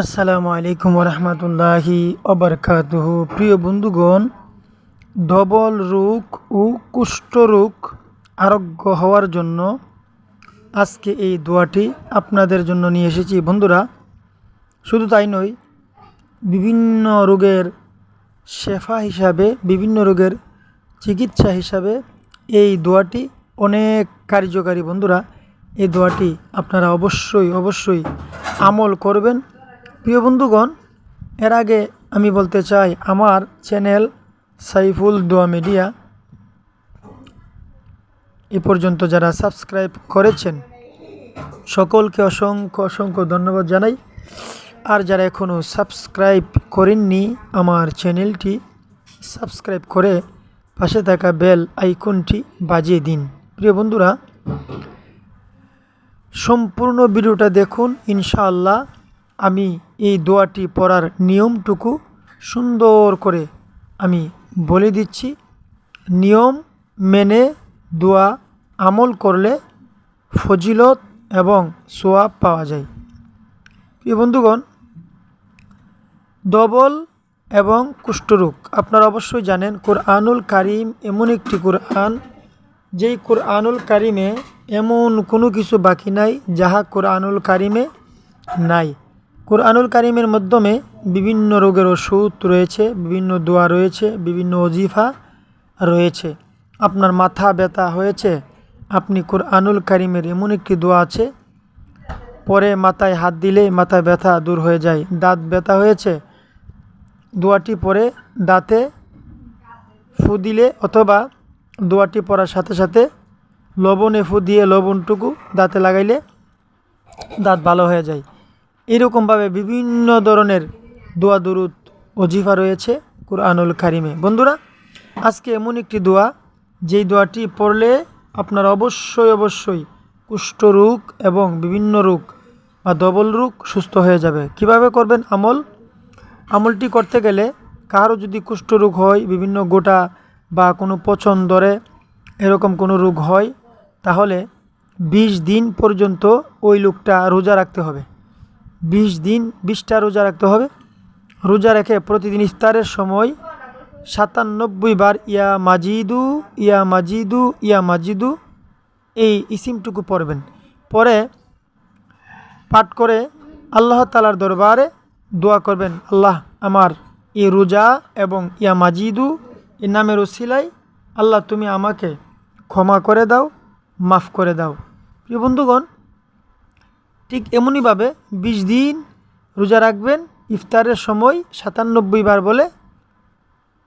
আসসালামু আলাইকুম রহমতুল্লাহি অবরকাতুহ প্রিয় বন্ধুগণ ডবল রোগ ও কুষ্ঠরোগ আরোগ্য হওয়ার জন্য আজকে এই দোয়াটি আপনাদের জন্য নিয়ে এসেছি। বন্ধুরা, শুধু তাই নয়, বিভিন্ন রোগের শেফা হিসাবে, বিভিন্ন রোগের চিকিৎসা হিসাবে এই দোয়াটি অনেক কার্যকারী। বন্ধুরা, এই দোয়াটি আপনারা অবশ্যই অবশ্যই আমল করবেন। প্রিয় বন্ধুগণ, এর আগে আমি বলতে চাই, আমার চ্যানেল সাইফুল দোয়া মিডিয়া এ পর্যন্ত যারা সাবস্ক্রাইব করেছেন, সকলকে অসংখ্য অসংখ্য ধন্যবাদ জানাই। আর যারা এখনও সাবস্ক্রাইব করেননি, আমার চ্যানেলটি সাবস্ক্রাইব করে পাশে থাকা বেল আইকনটি বাজিয়ে দিন। প্রিয় বন্ধুরা, সম্পূর্ণ ভিডিওটা দেখুন, ইনশাআল্লাহ। আমি এই দোয়াটি পড়ার নিয়মটুকু সুন্দর করে আমি বলে দিচ্ছি। নিয়ম মেনে দোয়া আমল করলে ফজিলত এবং সোয়াব পাওয়া যায়। প্রিয় বন্ধুগণ ডবল এবং কুষ্ঠরোগ, আপনারা অবশ্যই জানেন কোরআনুল কারিম এমন একটি কোরআন, যেই কোরআনুল কারিমে এমন কোনো কিছু বাকি নাই যাহা কোরআনুল কারিমে নাই। কোরআনুল কারিমের মাধ্যমে বিভিন্ন রোগের ওষুধ রয়েছে, বিভিন্ন দোয়া রয়েছে, বিভিন্ন অজিফা রয়েছে। আপনার মাথা ব্যথা হয়েছে, আপনি কোরআনুল কারিমের এমন একটি দোয়া আছে, পরে মাথায় হাত দিলে মাথা ব্যথা দূর হয়ে যায়, দাঁত ব্যথা হয়েছে, দোয়াটি পরে দাঁতে ফু দিলে অথবা দোয়াটি পরার সাথে সাথে লবণে ফু দিয়ে লবণটুকু দাঁতে লাগাইলে দাঁত ভালো হয়ে যায়। এরকমভাবে বিভিন্ন ধরনের দোয়া, দুরুদ অজিফা রয়েছে কোরআনুল কারিমে। বন্ধুরা, আজকে এমন একটি দোয়া, যেই দোয়াটি পড়লে আপনার অবশ্যই অবশ্যই কুষ্ঠরোগ এবং বিভিন্ন রোগ বা ডবল রোগ সুস্থ হয়ে যাবে। কীভাবে করবেন আমল? আমলটি করতে গেলে কারও যদি কুষ্ঠরোগ হয়, বিভিন্ন গোটা বা কোনো পচন ধরে এরকম কোনো রোগ হয়, তাহলে বিশ দিন পর্যন্ত ওই লোকটা রোজা রাখতে হবে। বিশ দিন, বিশটা রোজা রাখতে হবে। রোজা রেখে প্রতিদিন ইফতারের সময় সাতানব্বই বার ইয়া মাজিদু ইয়া মাজিদু ইয়া মাজিদু এই ইসিমটুকু পড়বেন। পরে পাঠ করে আল্লাহ তালার দরবারে দোয়া করবেন, আল্লাহ, আমার এই রোজা এবং ইয়া মাজিদু এ নামের ওসিলাই আল্লাহ তুমি আমাকে ক্ষমা করে দাও, মাফ করে দাও। প্রিয় বন্ধুগণ ঠিক এমনইভাবে বিশ দিন রোজা রাখবেন। ইফতারের সময় সাতানব্বই বার বলে।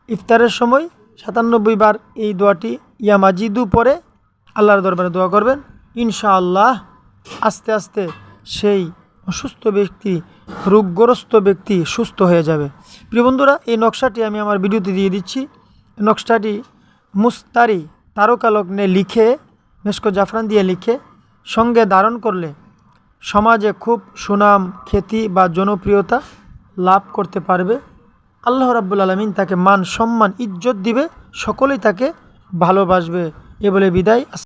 ইফতারের সময় সাতানব্বই বার এই দোয়াটি ইয়া মাজিদু পরে আল্লাহর দরবারে দোয়া করবেন। ইনশাআল্লাহ আস্তে আস্তে সেই অসুস্থ ব্যক্তি, রোগগ্রস্ত ব্যক্তি সুস্থ হয়ে যাবে। প্রিয় বন্ধুরা, এই নকশাটি আমি আমার ভিডিওতে দিয়ে দিচ্ছি। নকশাটি মুস্তারি তারকা লগ্নে লিখে মেসকো জাফরান দিয়ে লিখে সঙ্গে ধারণ করলে সমাজে খুব সুনাম, খ্যাতি বা জনপ্রিয়তা লাভ করতে পারবে। আল্লাহ রাব্বুল আলমিন তাকে মান, সম্মান, ইজ্জত দিবে। সকলেই তাকে ভালোবাসবে। এ বলে বিদায়।